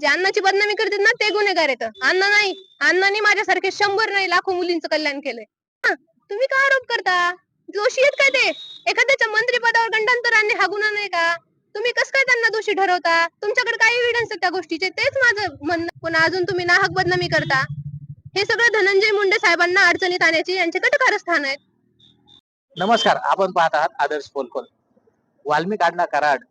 जे अण्णाची बदनामी करतात ना ते गुन्हेगार आहेत. अण्णा नाही. अण्णांनी माझ्यासारखे शंभर नाही लाखो मुलींचं कल्याण केलंय. हा, तुम्ही का आरोप करता? दोषी आहेत काय ते? एखाद्याच्या मंत्री मंत्रिपदावर गंडांतराने हा गुन्हा नाही का? तुम्ही कस काय त्यांना दोषी ठरवता? तुमच्याकडे काय एव्हिडन्स आहेत त्या गोष्टीचे. तेच माझं म्हणणं. पुन्हा अजून तुम्ही नाहक बदनामी करता. हे सगळं धनंजय मुंडे साहेबांना अडचणीत आणायचे यांचे कटकारस्थान आहेत. नमस्कार. आपण पाहत आहात आदर्श फोलकोल वाल्मिक अण्णा कराड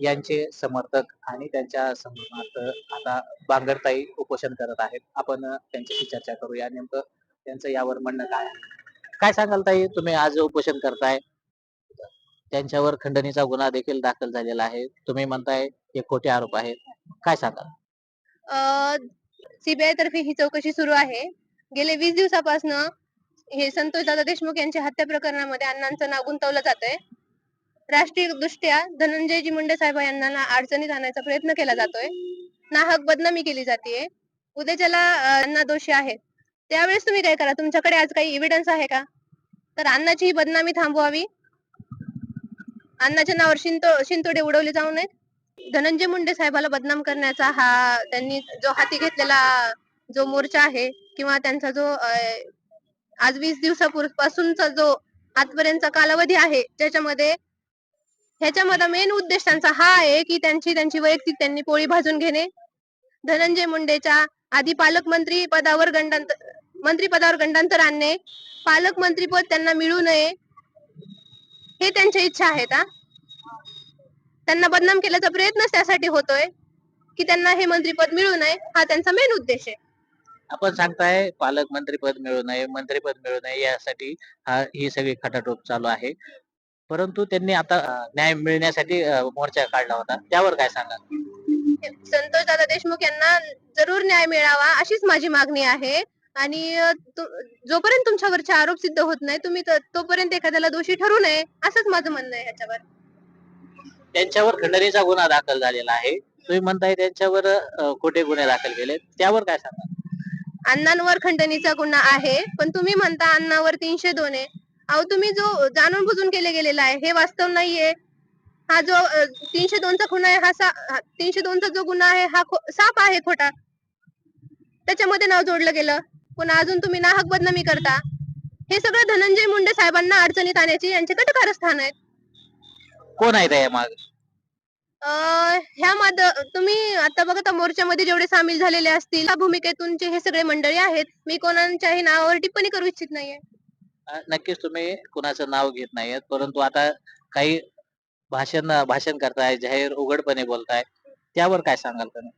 यांचे समर्थक आणि त्यांच्या समर्थनार्थ आता बांगरताई उपोषण करत आहेत. आपण त्यांच्याशी चर्चा करूया. नेमकं त्यांचं यावर म्हणणं काय काय सांगाल ताई? तुम्ही आज उपोषण करताय. त्यांच्यावर खंडणीचा गुन्हा देखील दाखल झालेला आहे. तुम्ही म्हणताय हे खोटे आरोप आहेत. काय सांगाल? सीबीआय तर्फे ही चौकशी सुरू आहे. गेले वीस दिवसापासून हे संतोष दादा देशमुख यांच्या हत्या प्रकरणामध्ये अण्णांचं नाव गुंतवलं जात आहे दृष्ट्या धनंजयजी मुंडे साहेब यांना अडचणीत आणायचा प्रयत्न केला जातोय. नाहक बदनामी केली जाते उद्या ज्याला अण्णा दोषी आहेत त्यावेळेस तुम्ही काय करा? तुमच्याकडे आज काही एव्हिडन्स आहे का? तर अण्णाची ही बदनामी थांबवावी. अण्णाच्या नावावर शिंतो शिंतोडे उडवले जाऊ नयेत. धनंजय मुंडे साहेबाला बदनाम करण्याचा हा त्यांनी जो हाती घेतलेला जो मोर्चा आहे किंवा त्यांचा जो आज वीस दिवसापासूनचा जो आजपर्यंतचा कालावधी आहे ज्याच्यामध्ये ह्याच्यामध्ये मेन उद्देश त्यांचा हा आहे की त्यांची त्यांची वैयक्तिक त्यांनी पोळी भाजून घेणे. धनंजय मुंडेच्या आधी पालकमंत्री पदावर गंडांतर मंत्री पदावर गंडांतर आणणे. पालकमंत्री पद त्यांना मिळू नये. हे त्यांच्या इच्छा आहेत त्यांना बदनाम केल्याचा प्रयत्न त्यासाठी होतोय की त्यांना हे मंत्रीपद मिळू नये हा त्यांचा मेन उद्देश आहे. आपण सांगताय पालकमंत्री पद मिळू नये मंत्रीपद मिळू नये यासाठी हा ही सगळी खटाटोप चालू आहे. परंतु त्यांनी आता न्याय मिळण्यासाठी मोर्चा काढला होता. त्यावर काय सांगा संतोष दादा देशमुख यांना जरूर न्याय मिळावा अशीच माझी मागणी आहे. आणि जोपर्यंत तुमच्यावरचे आरोप सिद्ध होत नाही तुम्ही तोपर्यंत एखाद्याला दोषी ठरू नये असंच माझं म्हणणं आहे ह्याच्यावर. त्यांच्यावर खंडणीचा गुन्हा दाखल झालेला आहे. तुम्ही म्हणताय त्यांच्यावर खोटे गुन्हे दाखल केले त्यावर काय सांगा अण्णांवर खंडणीचा गुन्हा आहे पण तुम्ही म्हणता अण्णावर तीनशे दोन आहे. अहो तुम्ही जो जाणून बुजून केले गेलेला आहे हे वास्तव नाहीये. हा जो तीनशे दोनचा गुन्हा आहे हा सा तीनशे दोनचा जो गुन्हा आहे हा साप आहे खोटा. त्याच्यामध्ये नाव जोडलं गेलं. पुन्हा अजून तुम्ही नाहक बदनामी करता. हे सगळं धनंजय मुंडे साहेबांना अडचणीत आणण्याची यांचे कटकारस्थान आहेत. कोण आहे माग? ह्या माद तुम्ही आता बघा मोर्चामध्ये जेवढे सामील झालेले असतील त्या भूमिकेतूनचे हे सगळे मंडळी आहेत मी कोणाच्याही नावावर टिप्पणी करू इच्छित नाहीये. नक्कीच तुम्ही कुणाचं नाव घेत नाहीयेत परंतु आता काही भाषण भाषण करताय जाहीर उघडपणे बोलताय त्यावर काय सांगाल तुम्ही?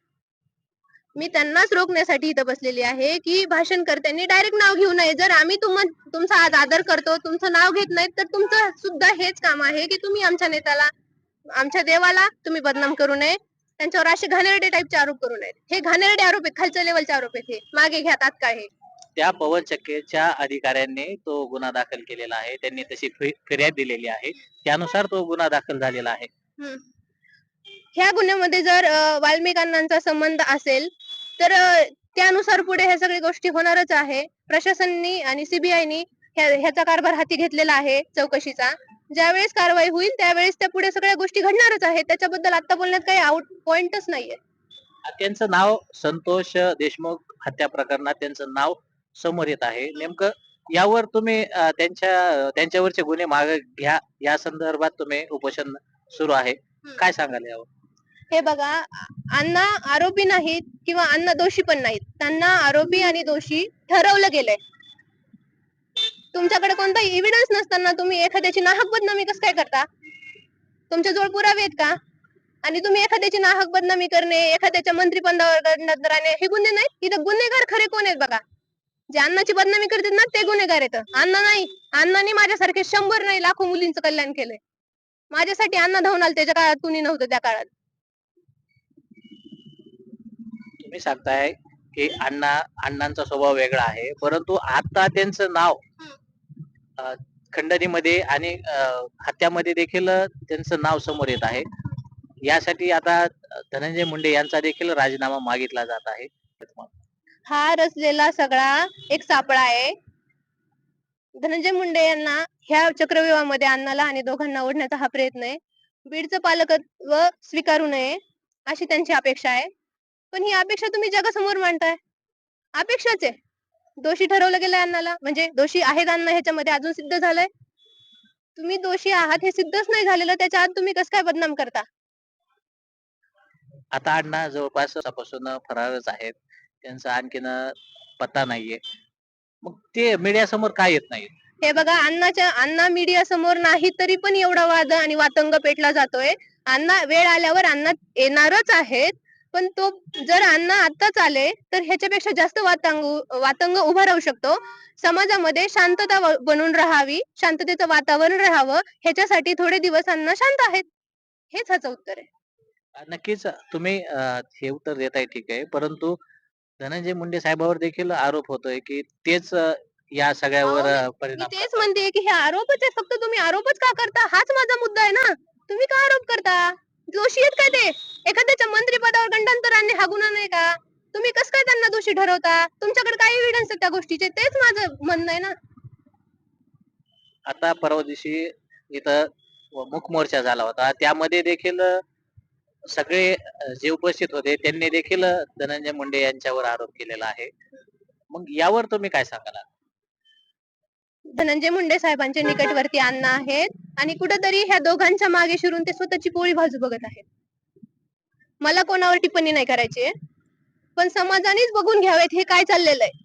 मी त्यांनाच रोखण्यासाठी इथं बसलेली आहे की भाषणकर्त्यांनी डायरेक्ट नाव घेऊ नये. जर आम्ही तुम तुमचा आज आदर करतो तुमचं नाव घेत नाहीत तर तुमचं सुद्धा हेच काम आहे की तुम्ही आमच्या नेत्याला आमच्या देवाला तुम्ही बदनाम करू नये. त्यांच्यावर असे घाणेरडे टाईपचे आरोप करू नयेत. हे घाणेरडे आरोप आहेत खालच्या लेवलचे आरोप आहेत हे. मागे घ्या तात्काळ हे. त्या पवन चक्केच्या अधिकाऱ्यांनी तो गुन्हा दाखल केलेला आहे. त्यांनी तशी फि- फिर्याद दिलेली आहे. त्यानुसार तो गुन्हा दाखल झालेला आहे. हम्म. ह्या गुन्ह्यामध्ये जर अ, वाल्मिक अण्णांचा संबंध असेल तर अ, त्यानुसार पुढे ह्या सगळ्या गोष्टी होणारच आहे. प्रशासनाने आणि सीबीआयनी ह्याचा कारभार हाती घेतलेला आहे चौकशीचा. ज्यावेळेस कारवाई होईल त्यावेळेस त्या पुढे सगळ्या गोष्टी घडणारच आहेत. त्याच्याबद्दल आता बोलण्यात काही आउट पॉइंटच नाहीये. त्यांचं नाव संतोष देशमुख हत्या प्रकरणात त्यांचं नाव समोर येत आहे. नेमकं यावर तुम्ही अं, त्यांच्या त्यांच्यावरचे गुन्हे मागे घ्या. या संदर्भात तुम्ही उपोषण सुरू आहे. काय सांगाल यावर? हे बघा अण्णा आरोपी नाहीत किंवा अण्णा दोषी पण नाहीत. त्यांना आरोपी आणि दोषी ठरवलं गेलंय. तुमच्याकडे कोणताही एव्हिडन्स नसताना तुम्ही एखाद्याची नाहक बदनामी कसं काय करता? तुमच्या जवळ पुरावे आहेत का? आणि तुम्ही एखाद्याची नाहक बदनामी करणे एखाद्याच्या मंत्रिपदावर गडबड राहणे हे गुन्हे नाहीत? इथं गुन्हेगार खरे कोण आहेत बघा? जे अन्नाची बदनामी करतात ना ते गुन्हेगार येत अण्णा नाही. अण्णांनी माझ्यासारखे शंभर नाही लाखो मुलींचं कल्याण केलंय. माझ्यासाठी अण्णा धावून आले त्याच्या काळात कुणी नव्हतं त्या काळात. तुम्ही सांगताय की अण्णा अण्णांचा स्वभाव वेगळा आहे परंतु आता त्यांचं नाव खंडणीमध्ये आणि हत्यामध्ये देखील त्यांचं नाव समोर येत आहे. यासाठी आता धनंजय मुंडे यांचा देखील राजीनामा मागितला जात आहे. हा रचलेला सगळा एक सापळा आहे. धनंजय मुंडे यांना ह्या चक्रव्यूहामध्ये अन्नाला आणि दोघांना ओढण्याचा हा प्रयत्न आहे. बीडचं पालकत्व स्वीकारू नये अशी त्यांची अपेक्षा आहे. पण ही अपेक्षा तुम्ही जगासमोर मांडताय. अपेक्षाच आहे. दोषी ठरवलं गेलंय अण्णाला म्हणजे दोषी आहेत अण्णा ह्याच्यामध्ये अजून सिद्ध झालंय. तुम्ही दोषी आहात हे सिद्धच नाही झालेलं. त्याच्या आत तुम्ही कसं काय बदनाम करता? आता अण्णा जवळपास फरारच आहेत. त्यांचा आणखीन पत्ता नाहीये. मग ते मीडिया समोर काय येत नाही? हे बघा अण्णाच्या अण्णा मीडिया समोर नाही तरी पण एवढा वाद आणि वातंग पेटला जातोय. अण्णा वेळ आल्यावर अण्णा येणारच आहेत. पण तो जर अण्णा आताच आले तर ह्याच्यापेक्षा जास्त वातांग वातंग उभा राहू शकतो. समाजामध्ये शांतता व- बनून राहावी शांततेचं वातावरण राहावं ह्याच्यासाठी थोडे दिवस अण्णा शांत आहेत. हेच ह्याचं उत्तर आहे. नक्कीच तुम्ही अं, हे उत्तर देताय ठीक आहे. परंतु धनंजय मुंडे साहेबावर देखील आरोप होतोय की तेच अं, या सगळ्यावर अहो, अं, मी परिणाम तेच. म्हणते की हे आरोपच आहे फक्त तुम्ही आरोपच का करता? हाच माझा मुद्दा आहे ना. तुम्ही का आरोप करता? दोषी आहेत काय ते? एखाद्याच्या मंत्रिपदावर गंडांतराने हा गुन्हा नाही का? तुम्ही कस काय त्यांना दोषी ठरवता? तुमच्याकडे काय एव्हिडन्स आहे त्या गोष्टीचे? तेच माझं म्हणणं आहे ना. आता परवा दिवशी इथं मुख मोर्चा झाला होता. त्यामध्ये देखील अं, सगळे जे उपस्थित होते त्यांनी देखील धनंजय मुंडे यांच्यावर आरोप केलेला आहे. मग यावर तुम्ही काय सांगाल? धनंजय मुंडे साहेबांचे निकटवर्ती अण्णा आहेत आणि कुठंतरी ह्या दोघांच्या मागे शिरून ते स्वतःची पोळी भाजू बघत आहेत. मला कोणावर टिप्पणी नाही करायची पण समाजानेच बघून घ्यावेत हे काय चाललेलं आहे.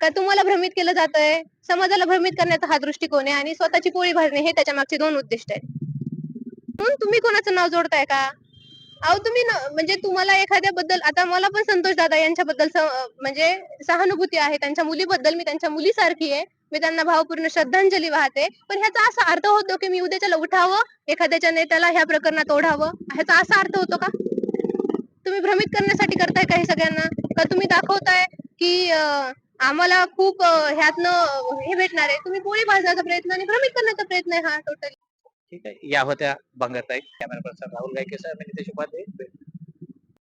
का तुम्हाला भ्रमित केलं जात आहे समाजाला भ्रमित करण्याचा हा दृष्टिकोन आहे आणि स्वतःची पोळी भाजणे हे त्याच्या मागचे दोन उद्दिष्ट आहेत. म्हणून तुम्ही कोणाचं नाव जोडताय का? अहो तुम्ही न- म्हणजे तुम्हाला एखाद्याबद्दल आता मला पण संतोष दादा यांच्याबद्दल स- म्हणजे सहानुभूती आहे. त्यांच्या मुलीबद्दल मी त्यांच्या मुलीसारखी आहे. मी त्यांना भावपूर्ण श्रद्धांजली वाहते. पण ह्याचा असा अर्थ होतो की मी उद्याच्याला उठावं एखाद्याच्या नेत्याला ह्या प्रकरणात ओढावं. ह्याचा असा अर्थ होतो का? तुम्ही भ्रमित करण्यासाठी करताय का सगळ्यांना? का तुम्ही दाखवताय की अं, आम्हाला खूप अं, ह्यातनं हे भेटणार आहे? तुम्ही पोळी भाजण्याचा प्रयत्न आणि भ्रमित करण्याचा प्रयत्न आहे हा टोटल ठीक आहे. या होत्या बंगाताई कॅमेरा पर्सन राहुल गायके सर मी नितेश उपाध्ये